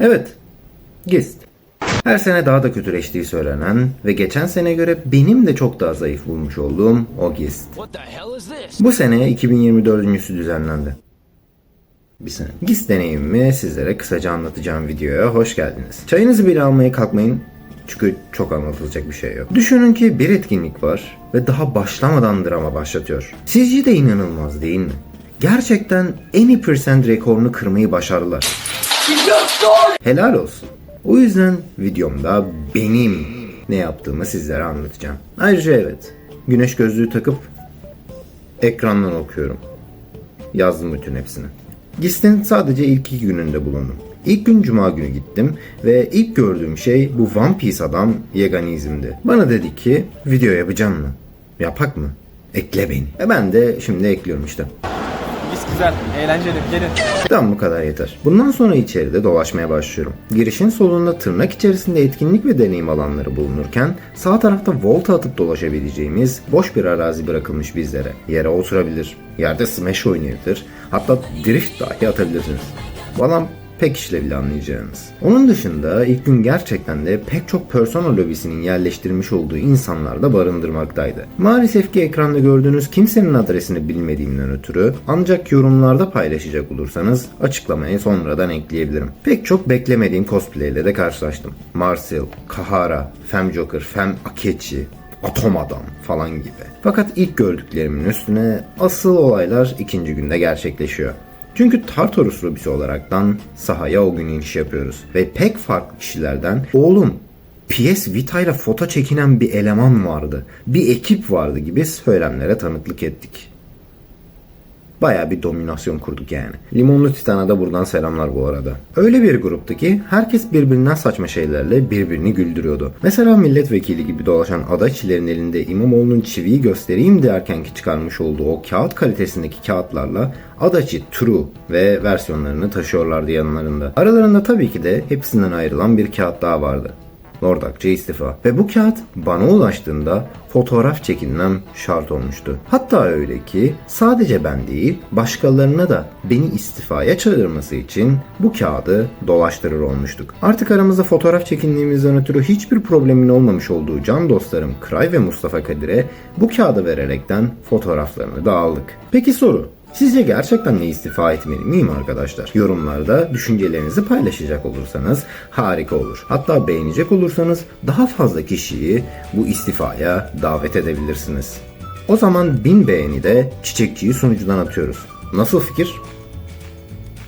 Evet, Gist. Her sene daha da kötüleştiği söylenen ve geçen sene göre benim de çok daha zayıf bulmuş olduğum o Gist. Bu sene 2024'üncüsü düzenlendi. Bir sene. GIS deneyimimi sizlere kısaca anlatacağım videoya hoş geldiniz. Çayınızı bile almaya kalkmayın. Çünkü çok anlatılacak bir şey yok. Düşünün ki bir etkinlik var ve daha başlamadan drama başlatıyor. Sizce de inanılmaz değil mi? Gerçekten any percent rekorunu kırmayı başardılar. Helal olsun. O yüzden videomda benim ne yaptığımı sizlere anlatacağım. Ayrıca evet, güneş gözlüğü takıp ekrandan okuyorum. Yazdım bütün hepsini. GIST'in sadece ilk iki gününde bulundum. İlk gün cuma günü gittim ve ilk gördüğüm şey bu One Piece adam Yeganizm'di. Bana dedi ki video yapacağım mı? Yapak mı? Ekle beni. E ben de şimdi ekliyorum işte. Biz güzel, eğlenceli. Gelin. Tamam bu kadar yeter. Bundan sonra içeride dolaşmaya başlıyorum. Girişin solunda tırnak içerisinde etkinlik ve deneyim alanları bulunurken sağ tarafta volta atıp dolaşabileceğimiz boş bir arazi bırakılmış bizlere. Yere oturabilir, yerde smash oynayabilir, hatta drift dahi atabilirsiniz. Bu pek işlevli anlayacağınız. Onun dışında ilk gün gerçekten de pek çok persona lobisinin yerleştirmiş olduğu insanlar da barındırmaktaydı. Maalesef ki ekranda gördüğünüz kimsenin adresini bilmediğimden ötürü ancak yorumlarda paylaşacak olursanız açıklamaya sonradan ekleyebilirim. Pek çok beklemediğim cosplay ile de karşılaştım. Marcel, Kahara, Fem Joker, Fem Akechi, Atom Adam falan gibi. Fakat ilk gördüklerimin üstüne asıl olaylar ikinci günde gerçekleşiyor. Çünkü Tartarus lobisi olaraktan sahaya o gün iniş yapıyoruz. Ve pek farklı kişilerden oğlum PS Vita ile foto çekinen bir eleman vardı. Bir ekip vardı gibi söylemlere tanıklık ettik. Baya bir dominasyon kurduk yani. Limonlu Titan'a da buradan selamlar bu arada. Öyle bir gruptu ki herkes birbirinden saçma şeylerle birbirini güldürüyordu. Mesela milletvekili gibi dolaşan adaçilerin elinde İmamoğlu'nun çiviyi göstereyim derken ki çıkarmış olduğu o kağıt kalitesindeki kağıtlarla Adaçi True ve versiyonlarını taşıyorlardı yanlarında. Aralarında tabii ki de hepsinden ayrılan bir kağıt daha vardı. Lord Akçe istifa. Ve bu kağıt bana ulaştığında fotoğraf çekinmem şart olmuştu. Hatta öyle ki sadece ben değil başkalarına da beni istifaya çağırması için bu kağıdı dolaştırır olmuştuk. Artık aramızda fotoğraf çekindiğimizden ötürü hiçbir problemin olmamış olduğu can dostlarım Kray ve Mustafa Kadir'e bu kağıdı vererekten fotoğraflarını da aldık. Peki soru. Sizce gerçekten ne istifa etmeli miyim arkadaşlar? Yorumlarda düşüncelerinizi paylaşacak olursanız harika olur. Hatta beğenecek olursanız daha fazla kişiyi bu istifaya davet edebilirsiniz. O zaman bin beğeni de çiçekçiyi sunucudan atıyoruz. Nasıl fikir?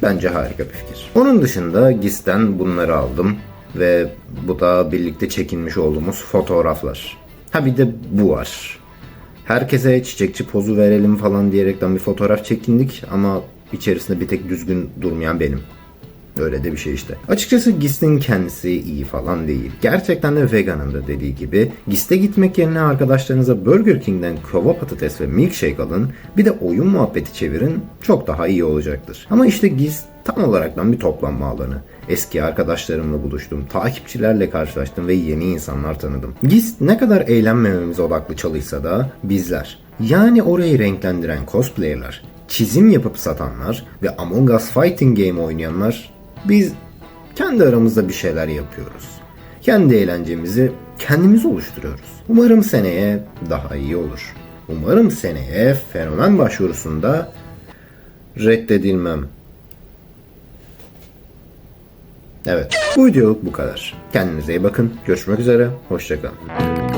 Bence harika bir fikir. Onun dışında GIS'ten bunları aldım ve bu da birlikte çekinmiş olduğumuz fotoğraflar. Ha bir de bu var. Herkese çiçekçi pozu verelim falan diyerekten bir fotoğraf çekindik ama içerisinde bir tek düzgün durmayan benim. Öyle de bir şey işte. Açıkçası Gist'in kendisi iyi falan değil. Gerçekten de veganın da dediği gibi Gist'e gitmek yerine arkadaşlarınıza Burger King'den kova patates ve milkshake alın. Bir de oyun muhabbeti çevirin. Çok daha iyi olacaktır. Ama işte Gist tam olaraktan bir toplanma alanı. Eski arkadaşlarımla buluştum, takipçilerle karşılaştım ve yeni insanlar tanıdım. Gist ne kadar eğlenmememize odaklı çalışsa da bizler, yani orayı renklendiren cosplayerler, çizim yapıp satanlar ve Among Us Fighting Game oynayanlar biz kendi aramızda bir şeyler yapıyoruz. Kendi eğlencemizi kendimiz oluşturuyoruz. Umarım seneye daha iyi olur. Umarım seneye fenomen başvurusunda reddedilmem. Evet, bu videoluk bu kadar. Kendinize iyi bakın. Görüşmek üzere. Hoşçakalın.